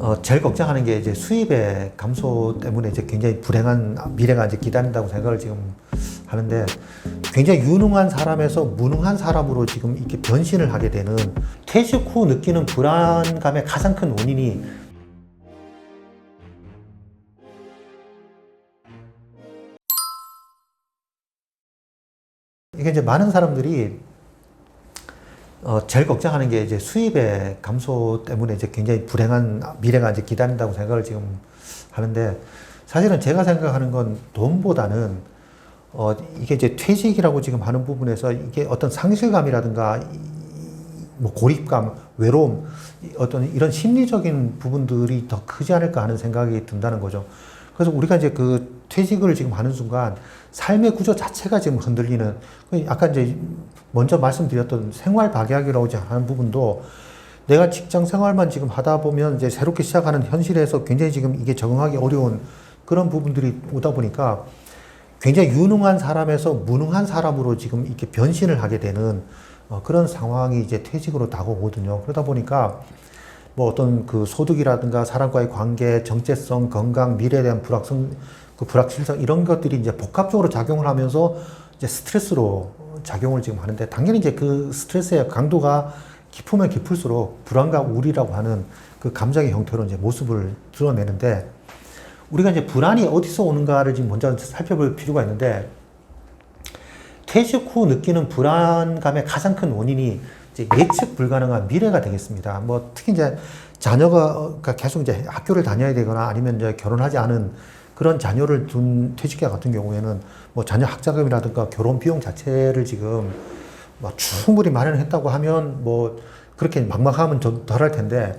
어, 제일 걱정하는 게 이제 수입의 감소 때문에 이제 굉장히 불행한 미래가 이제 기다린다고 생각을 지금 하는데 굉장히 유능한 사람에서 무능한 사람으로 지금 이렇게 변신을 하게 되는 퇴직 후 느끼는 불안감의 가장 큰 원인이 이게 이제 많은 사람들이 어, 제일 걱정하는 게 이제 수입의 감소 때문에 이제 굉장히 불행한 미래가 이제 기다린다고 생각을 지금 하는데 사실은 제가 생각하는 건 돈보다는 어, 이게 이제 퇴직이라고 지금 하는 부분에서 이게 어떤 상실감이라든가 이- 뭐 고립감, 외로움, 이 어떤 이런 심리적인 부분들이 더 크지 않을까 하는 생각이 든다는 거죠. 그래서 우리가 이제 그 퇴직을 지금 하는 순간 삶의 구조 자체가 지금 흔들리는 그 아까 이제 먼저 말씀드렸던 생활 박약이라고 하는 부분도 내가 직장 생활만 지금 하다 보면 이제 새롭게 시작하는 현실에서 굉장히 지금 이게 적응하기 어려운 그런 부분들이 오다 보니까 굉장히 유능한 사람에서 무능한 사람으로 지금 이렇게 변신을 하게 되는 어, 그런 상황이 이제 퇴직으로 다가오거든요. 그러다 보니까 뭐 어떤 그 소득이라든가 사람과의 관계, 정체성, 건강, 미래에 대한 불확성, 그 불확실성 이런 것들이 이제 복합적으로 작용을 하면서 이제 스트레스로 작용을 지금 하는데 당연히 이제 그 스트레스의 강도가 깊으면 깊을수록 불안과 우울이라고 하는 그 감정의 형태로 이제 모습을 드러내는데 우리가 이제 불안이 어디서 오는가를 지금 먼저 살펴볼 필요가 있는데 퇴직 후 느끼는 불안감의 가장 큰 원인이 예측 불가능한 미래가 되겠습니다. 뭐 특히 이제 자녀가 계속 이제 학교를 다녀야 되거나 아니면 이제 결혼하지 않은 그런 자녀를 둔 퇴직자 같은 경우에는 뭐 자녀 학자금이라든가 결혼 비용 자체를 지금 뭐 충분히 마련했다고 하면 뭐 그렇게 막막하면 좀 덜할 텐데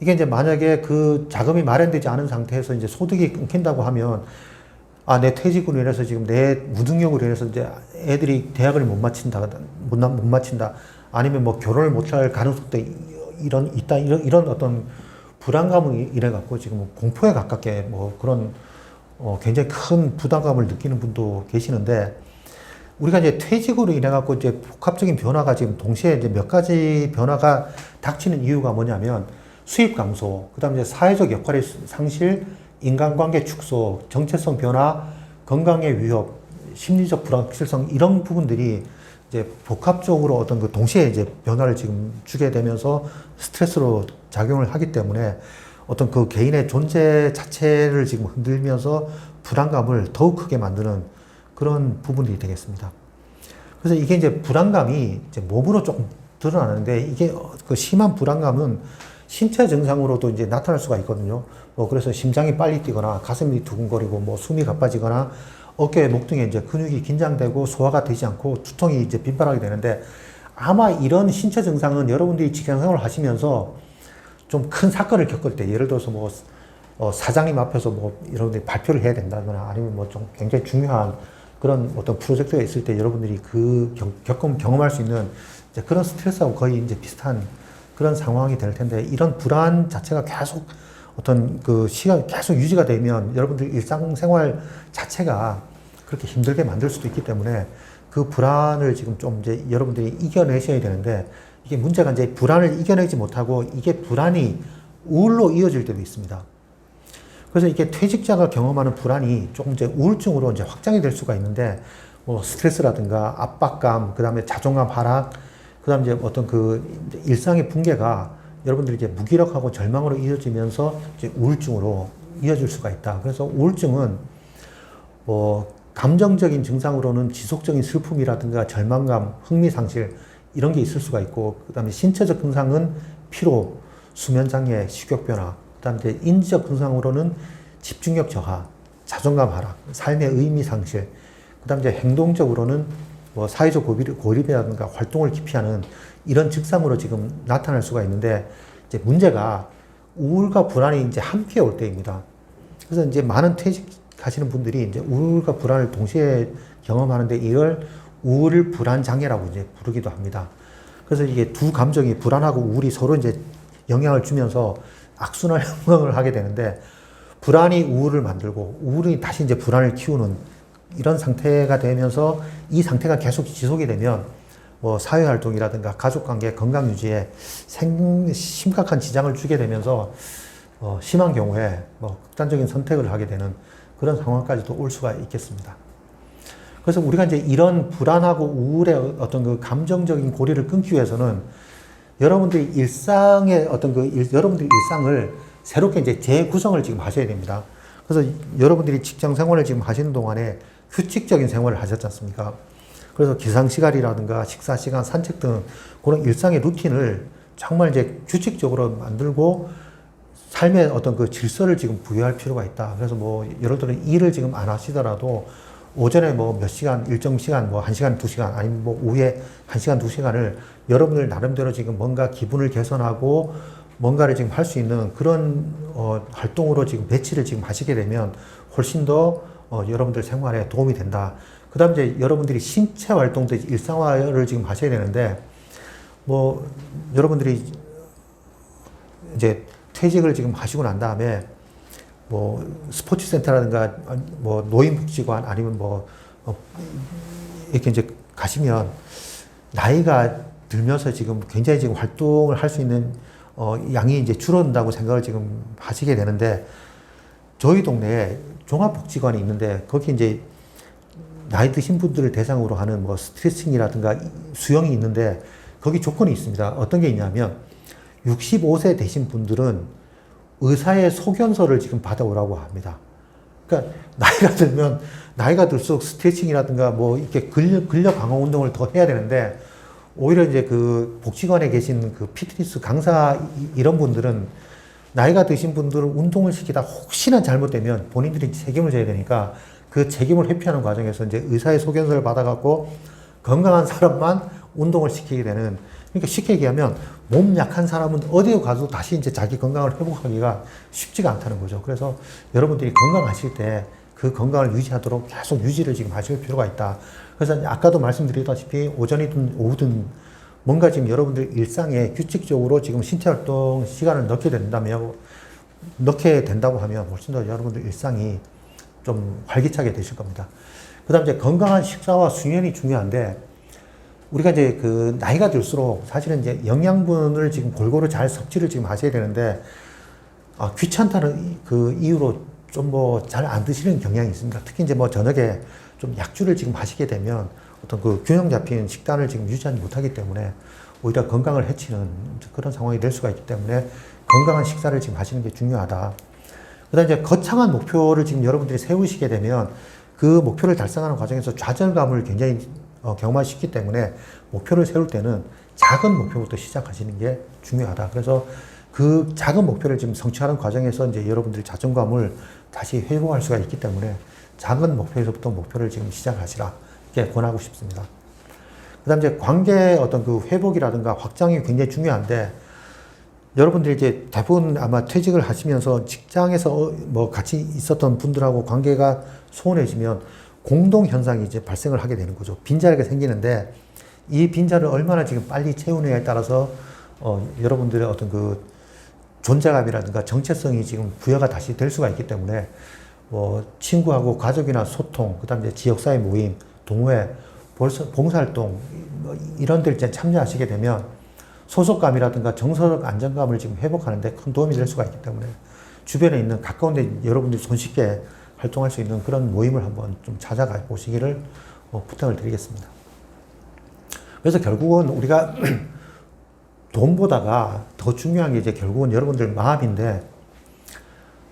이게 이제 만약에 그 자금이 마련되지 않은 상태에서 이제 소득이 끊긴다고 하면 아, 내 퇴직으로 인해서 지금 내 무능력으로 인해서 이제 애들이 대학을 못 마친다, 못, 나- 못 마친다. 아니면 뭐 결혼을 못할 가능성도 이- 이런, 있다. 이런, 이런 어떤 불안감을 이래 갖고 지금 공포에 가깝게 뭐 그런 어, 굉장히 큰 부담감을 느끼는 분도 계시는데 우리가 이제 퇴직으로 인해 갖고 이제 복합적인 변화가 지금 동시에 이제 몇 가지 변화가 닥치는 이유가 뭐냐면 수입 감소, 그다음에 이제 사회적 역할의 상실, 인간관계 축소, 정체성 변화, 건강의 위협, 심리적 불확실성 이런 부분들이 이제 복합적으로 어떤 그 동시에 이제 변화를 지금 주게 되면서 스트레스로 작용을 하기 때문에 어떤 그 개인의 존재 자체를 지금 흔들면서 불안감을 더욱 크게 만드는 그런 부분이 되겠습니다. 그래서 이게 이제 불안감이 이제 몸으로 조금 드러나는데 이게 어, 그 심한 불안감은 신체 증상으로도 이제 나타날 수가 있거든요. 뭐 그래서 심장이 빨리 뛰거나 가슴이 두근거리고 뭐 숨이 가빠지거나 어깨, 목 등에 이제 근육이 긴장되고 소화가 되지 않고 두통이 이제 빈발하게 되는데 아마 이런 신체 증상은 여러분들이 직장 생활을 하시면서 좀 큰 사건을 겪을 때 예를 들어서 뭐 어, 사장님 앞에서 뭐 여러분들이 발표를 해야 된다거나 아니면 뭐 좀 굉장히 중요한 그런 어떤 프로젝트가 있을 때 여러분들이 그 경, 겪음 경험할 수 있는 이제 그런 스트레스하고 거의 이제 비슷한 그런 상황이 될 텐데 이런 불안 자체가 계속 어떤 그 시간 계속 유지가 되면 여러분들 일상생활 자체가 그렇게 힘들게 만들 수도 있기 때문에 그 불안을 지금 좀 이제 여러분들이 이겨내셔야 되는데 이게 문제가 이제 불안을 이겨내지 못하고 이게 불안이 우울로 이어질 때도 있습니다. 그래서 이게 퇴직자가 경험하는 불안이 조금 이제 우울증으로 이제 확장이 될 수가 있는데 뭐 스트레스라든가 압박감, 그 다음에 자존감 하락, 그 다음에 이제 어떤 그 일상의 붕괴가 여러분들이 이제 무기력하고 절망으로 이어지면서 이제 우울증으로 이어질 수가 있다. 그래서 우울증은 뭐 감정적인 증상으로는 지속적인 슬픔이라든가 절망감, 흥미 상실 이런 게 있을 수가 있고 그다음에 신체적 증상은 피로, 수면 장애, 식욕 변화, 그다음에 인지적 증상으로는 집중력 저하, 자존감 하락, 삶의 의미 상실, 그다음에 행동적으로는 뭐 사회적 고립, 고립이라든가 활동을 기피하는 이런 증상으로 지금 나타날 수가 있는데 이제 문제가 우울과 불안이 이제 함께 올 때입니다. 그래서 이제 많은 퇴직하시는 분들이 이제 우울과 불안을 동시에 경험하는데 이걸 우울 불안 장애라고 이제 부르기도 합니다. 그래서 이게 두 감정이 불안하고 우울이 서로 이제 영향을 주면서 악순환 행동을 하게 되는데 불안이 우울을 만들고 우울이 다시 이제 불안을 키우는 이런 상태가 되면서 이 상태가 계속 지속이 되면 뭐 사회 활동이라든가 가족 관계 건강 유지에 생, 심각한 지장을 주게 되면서 어, 심한 경우에 뭐 극단적인 선택을 하게 되는 그런 상황까지도 올 수가 있겠습니다. 그래서 우리가 이제 이런 불안하고 우울의 어떤 그 감정적인 고리를 끊기 위해서는 여러분들이 일상의 어떤 그 일, 여러분들의 일상을 새롭게 이제 재구성을 지금 하셔야 됩니다. 그래서 여러분들이 직장 생활을 지금 하시는 동안에 규칙적인 생활을 하셨지 않습니까? 그래서 기상 시간이라든가 식사 시간, 산책 등 그런 일상의 루틴을 정말 이제 규칙적으로 만들고 삶의 어떤 그 질서를 지금 부여할 필요가 있다. 그래서 뭐 여러분들은 일을 지금 안 하시더라도 오전에 뭐 몇 시간, 일정 시간, 뭐 한 시간, 두 시간, 아니면 뭐 오후에 한 시간, 두 시간을 여러분들 나름대로 지금 뭔가 기분을 개선하고 뭔가를 지금 할 수 있는 그런 어, 활동으로 지금 배치를 지금 하시게 되면 훨씬 더 어, 여러분들 생활에 도움이 된다. 그 다음 이제 여러분들이 신체 활동도 일상화를 지금 하셔야 되는데 뭐 여러분들이 이제 퇴직을 지금 하시고 난 다음에 뭐 스포츠 센터라든가 뭐 노인복지관 아니면 뭐 어, 이렇게 이제 가시면 나이가 들면서 지금 굉장히 지금 활동을 할 수 있는 어 양이 이제 줄어든다고 생각을 지금 하시게 되는데 저희 동네에 종합복지관이 있는데 거기 이제 나이 드신 분들을 대상으로 하는 뭐 스트레칭이라든가 수영이 있는데 거기 조건이 있습니다. 어떤 게 있냐면 65세 되신 분들은 의사의 소견서를 지금 받아오라고 합니다. 그러니까 나이가 들면 나이가 들수록 스트레칭이라든가 뭐 이렇게 근력, 근력 강화 운동을 더 해야 되는데 오히려 이제 그 복지관에 계신 그 피트니스 강사 이- 이런 분들은 나이가 드신 분들을 운동을 시키다 혹시나 잘못되면 본인들이 책임을 져야 되니까 그 책임을 회피하는 과정에서 이제 의사의 소견서를 받아갖고 건강한 사람만 운동을 시키게 되는 그러니까 쉽게 얘기하면 몸 약한 사람은 어디에 가도 다시 이제 자기 건강을 회복하기가 쉽지가 않다는 거죠. 그래서 여러분들이 건강하실 때 그 건강을 유지하도록 계속 유지를 지금 하실 필요가 있다. 그래서 아까도 말씀드렸다시피 오전이든 오후든 뭔가 지금 여러분들 일상에 규칙적으로 지금 신체 활동 시간을 넣게 된다면 넣게 된다고 하면 훨씬 더 여러분들 일상이 좀 활기차게 되실 겁니다. 그 다음 이제 건강한 식사와 수면이 중요한데 우리가 이제 그 나이가 들수록 사실은 이제 영양분을 지금 골고루 잘 섭취를 지금 하셔야 되는데 아, 귀찮다는 이- 그 이유로 좀 뭐 잘 안 드시는 경향이 있습니다. 특히 이제 뭐 저녁에 좀 약주를 지금 마시게 되면 어떤 그 균형 잡힌 식단을 지금 유지하지 못하기 때문에 오히려 건강을 해치는 그런 상황이 될 수가 있기 때문에 건강한 식사를 지금 하시는 게 중요하다. 그 다음에 이제 거창한 목표를 지금 여러분들이 세우시게 되면 그 목표를 달성하는 과정에서 좌절감을 굉장히 어, 경험하시기 때문에 목표를 세울 때는 작은 목표부터 시작하시는 게 중요하다. 그래서 그 작은 목표를 지금 성취하는 과정에서 이제 여러분들이 자존감을 다시 회복할 수가 있기 때문에 작은 목표에서부터 목표를 지금 시작하시라. 이렇게 권하고 싶습니다. 그 다음 이제 관계 어떤 그 회복이라든가 확장이 굉장히 중요한데 여러분들이 이제 대부분 아마 퇴직을 하시면서 직장에서 어, 뭐 같이 있었던 분들하고 관계가 소원해지면 공동 현상이 이제 발생을 하게 되는 거죠. 빈자리가 생기는데 이 빈자리를 얼마나 지금 빨리 채우느냐에 따라서 어, 여러분들의 어떤 그 존재감이라든가 정체성이 지금 부여가 다시 될 수가 있기 때문에 뭐 친구하고 가족이나 소통, 그다음 이제 지역사회 모임, 동호회, 봉사활동 뭐 이런 데 이제 참여하시게 되면 소속감이라든가 정서적 안정감을 지금 회복하는데 큰 도움이 될 수가 있기 때문에 주변에 있는 가까운 데 여러분들이 손쉽게 활동할 수 있는 그런 모임을 한번 좀 찾아가 보시기를 어, 부탁을 드리겠습니다. 그래서 결국은 우리가 돈보다가 더 중요한 게 이제 결국은 여러분들 마음인데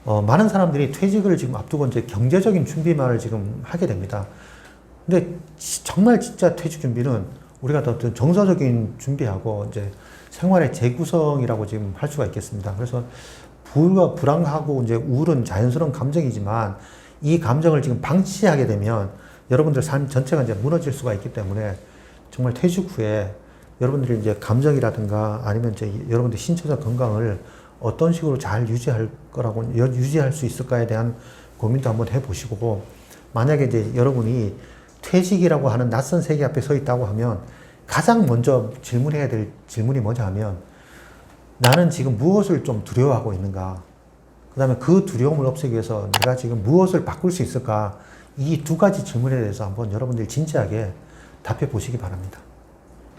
어, 많은 사람들이 퇴직을 지금 앞두고 이제 경제적인 준비만을 지금 하게 됩니다. 근데 지- 정말 진짜 퇴직 준비는 우리가 더 정서적인 준비하고 이제 생활의 재구성이라고 지금 할 수가 있겠습니다. 그래서 불과 불안하고 이제 우울은 자연스러운 감정이지만 이 감정을 지금 방치하게 되면 여러분들 삶 전체가 이제 무너질 수가 있기 때문에 정말 퇴직 후에 여러분들이 이제 감정이라든가 아니면 이제 여러분들 신체적 건강을 어떤 식으로 잘 유지할 거라고 여- 유지할 수 있을까에 대한 고민도 한번 해보시고 만약에 이제 여러분이 퇴직이라고 하는 낯선 세계 앞에 서 있다고 하면 가장 먼저 질문해야 될 질문이 뭐냐 하면 나는 지금 무엇을 좀 두려워하고 있는가? 그 다음에 그 두려움을 없애기 위해서 내가 지금 무엇을 바꿀 수 있을까? 이 두 가지 질문에 대해서 한번 여러분들이 진지하게 답해 보시기 바랍니다.